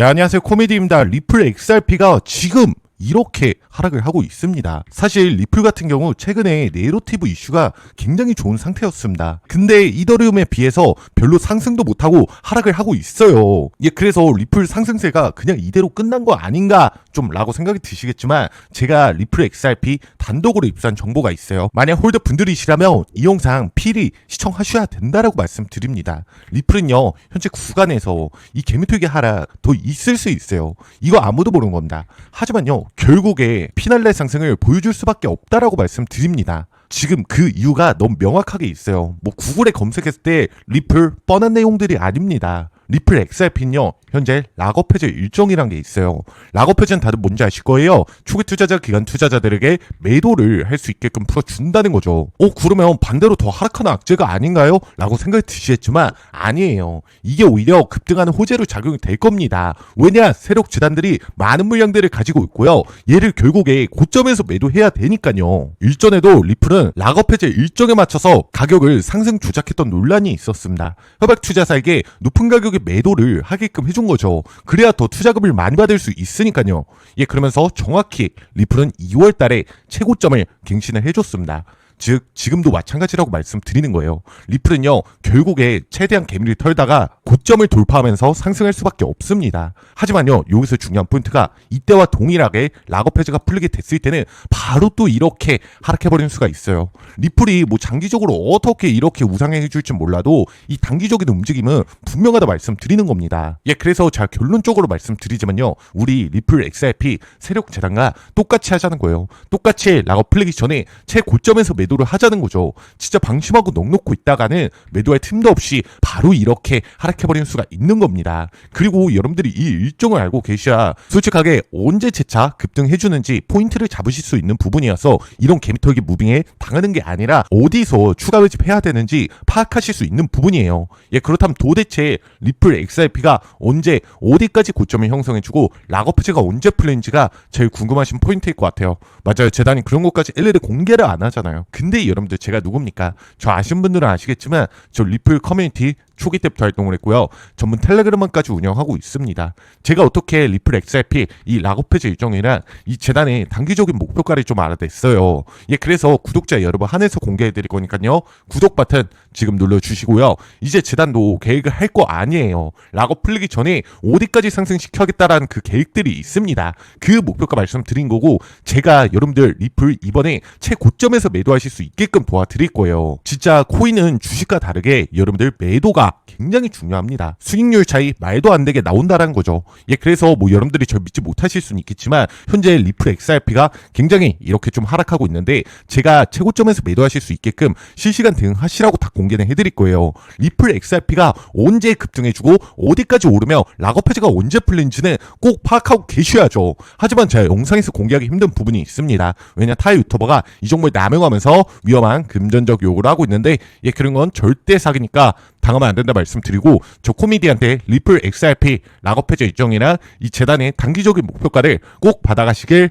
네, 안녕하세요. 코미디입니다. 리플 XRP가 지금 이렇게 하락을 하고 있습니다. 사실 리플 같은 경우 최근에 네로티브 이슈가 굉장히 좋은 상태였습니다. 근데 이더리움에 비해서 별로 상승도 못하고 하락을 하고 있어요. 예, 그래서 리플 상승세가 그냥 이대로 끝난 거 아닌가 좀 라고 생각이 드시겠지만 제가 리플 XRP 단독으로 입수한 정보가 있어요. 만약 홀더 분들이시라면 이 영상 필히 시청하셔야 된다라고 말씀드립니다. 리플은요 현재 구간에서 이 개미투기 하락 더 있을 수 있어요. 이거 아무도 모르는 겁니다. 하지만요 결국에 피날레 상승을 보여줄 수밖에 없다라고 말씀드립니다. 지금 그 이유가 너무 명확하게 있어요. 뭐 구글에 검색했을 때 리플 뻔한 내용들이 아닙니다. 리플 XRP는요, 현재 락업 해제 일정이란 게 있어요. 락업 해제는 다들 뭔지 아실 거예요. 초기 투자자 기간 투자자들에게 매도를 할 수 있게끔 풀어준다는 거죠. 어, 그러면 반대로 더 하락하는 악재가 아닌가요? 라고 생각이 드시겠지만, 아니에요. 이게 오히려 급등하는 호재로 작용이 될 겁니다. 왜냐, 세력 재단들이 많은 물량들을 가지고 있고요. 얘를 결국에 고점에서 매도해야 되니까요. 일전에도 리플은 락업 해제 일정에 맞춰서 가격을 상승 조작했던 논란이 있었습니다. 협약 투자사에게 높은 가격에 매도를 하게끔 해준 거죠. 그래야 더 투자금을 많이 받을 수 있으니까요. 예, 그러면서 정확히 리플은 2월 달에 최고점을 갱신을 해줬습니다. 즉 지금도 마찬가지라고 말씀드리는 거예요. 리플은요 결국에 최대한 개미를 털다가 고점을 돌파하면서 상승할 수밖에 없습니다. 하지만요 여기서 중요한 포인트가 이때와 동일하게 락업 해제가 풀리게 됐을 때는 바로 또 이렇게 하락해버리는 수가 있어요. 리플이 뭐 장기적으로 어떻게 이렇게 우상해 줄지 몰라도 이 단기적인 움직임은 분명하다 말씀드리는 겁니다. 예 그래서 제가 결론적으로 말씀드리지만요 우리 리플 XRP 세력 재단과 똑같이 하자는 거예요. 똑같이 락업 풀리기 전에 최고점에서 매 매도를 하자는 거죠. 진짜 방심하고 넉놓고 있다가는 매도할 틈도 없이 바로 이렇게 하락해버리는 수가 있는 겁니다. 그리고 여러분들이 이 일정을 알고 계셔야 솔직하게 언제 재차 급등해주는지 포인트를 잡으실 수 있는 부분이어서 이런 개미털기 무빙에 당하는 게 아니라 어디서 추가 매집해야 되는지 파악하실 수 있는 부분이에요. 예, 그렇다면 도대체 리플 XRP가 언제 어디까지 고점을 형성해주고 락업해제가 언제 풀리는지가 제일 궁금하신 포인트일 것 같아요. 맞아요. 재단이 그런 것까지 일일이 공개를 안 하잖아요. 근데 여러분들 제가 누굽니까? 저 아시는 분들은 아시겠지만 저 리플 커뮤니티 초기 때부터 활동을 했고요. 전문 텔레그램까지 운영하고 있습니다. 제가 어떻게 리플 XRP 이 락오페즈 일정이랑 이 재단의 단기적인 목표가를 좀 알아냈어요. 예, 그래서 구독자 여러분 한해서 공개해 드릴 거니까요. 구독 버튼 지금 눌러 주시고요. 이제 재단도 계획을 할 거 아니에요. 락업 풀리기 전에 어디까지 상승시켜야겠다라는 그 계획들이 있습니다. 그 목표가 말씀드린 거고 제가 여러분들 리플 이번에 최고점에서 매도하실 수 있게끔 도와드릴 거예요. 진짜 코인은 주식과 다르게 여러분들 매도가 굉장히 중요합니다. 수익률 차이 말도 안 되게 나온다는 거죠. 예, 그래서 뭐 여러분들이 절 믿지 못하실 수는 있겠지만 현재 리플 XRP가 굉장히 이렇게 좀 하락하고 있는데 제가 최고점에서 매도하실 수 있게끔 실시간 대응하시라고 다 공개는 해드릴 거예요. 리플 XRP가 언제 급등해주고 어디까지 오르며 락업 해제가 언제 풀린지는 꼭 파악하고 계셔야죠. 하지만 제가 영상에서 공개하기 힘든 부분이 있습니다. 왜냐 타 유튜버가 이 정보를 남용하면서 위험한 금전적 요구를 하고 있는데 예 그런 건 절대 사기니까 당하면 안 된다 말씀드리고 저 코미디한테 리플 XRP 락업 해제 일정이나? 이 재단의 단기적인 목표가를 꼭 받아가시길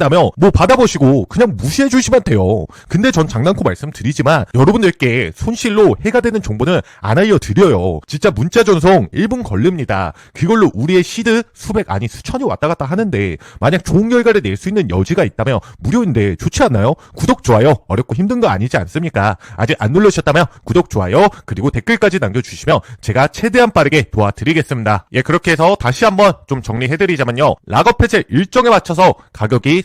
된다며 뭐 받아보시고 그냥 무시해 주시면 돼요. 근데 전 장난코 말씀드리지만 여러분들께 손실로 해가 되는 정보는 안 알려드려요. 진짜 문자 전송 1분 걸립니다. 그걸로 우리의 시드 수백 아니 수천이 왔다 갔다 하는데 만약 좋은 결과를 낼 수 있는 여지가 있다면 무료인데 좋지 않나요? 구독 좋아요 어렵고 힘든 거 아니지 않습니까? 아직 안 누르셨다면 구독 좋아요 그리고 댓글까지 남겨주시면 제가 최대한 빠르게 도와드리겠습니다. 예 그렇게 해서 다시 한번 좀 정리해드리자면요 락업 해제 일정에 맞춰서 가격이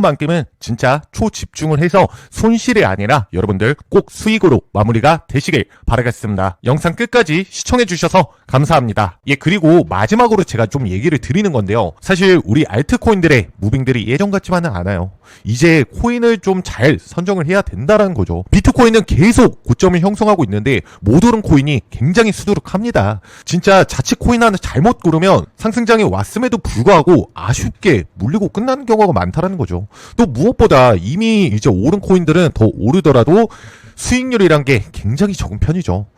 만큼은 진짜 초집중을 해서 손실이 아니라 여러분들 꼭 수익으로 마무리가 되시길 바라겠습니다. 영상 끝까지 시청해주셔서 감사합니다. 예, 그리고 마지막으로 제가 좀 얘기를 드리는 건데요. 사실 우리 알트코인들의 무빙들이 예전 같지만은 않아요. 이제 코인을 좀 잘 선정을 해야 된다라는 거죠. 비트코인은 계속 고점을 형성하고 있는데 못 오른 코인이 굉장히 수두룩합니다. 진짜 자칫 코인 하나 잘못 고르면 상승장이 왔음에도 불구하고 아쉽게 물리고 끝나는 경우가 많다라는 거죠. 또 무엇보다 이미 이제 오른 코인들은 더 오르더라도 수익률이란 게 굉장히 적은 편이죠.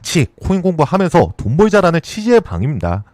같이 코인 공부하면서 돈 벌자라는 취지의 방입니다.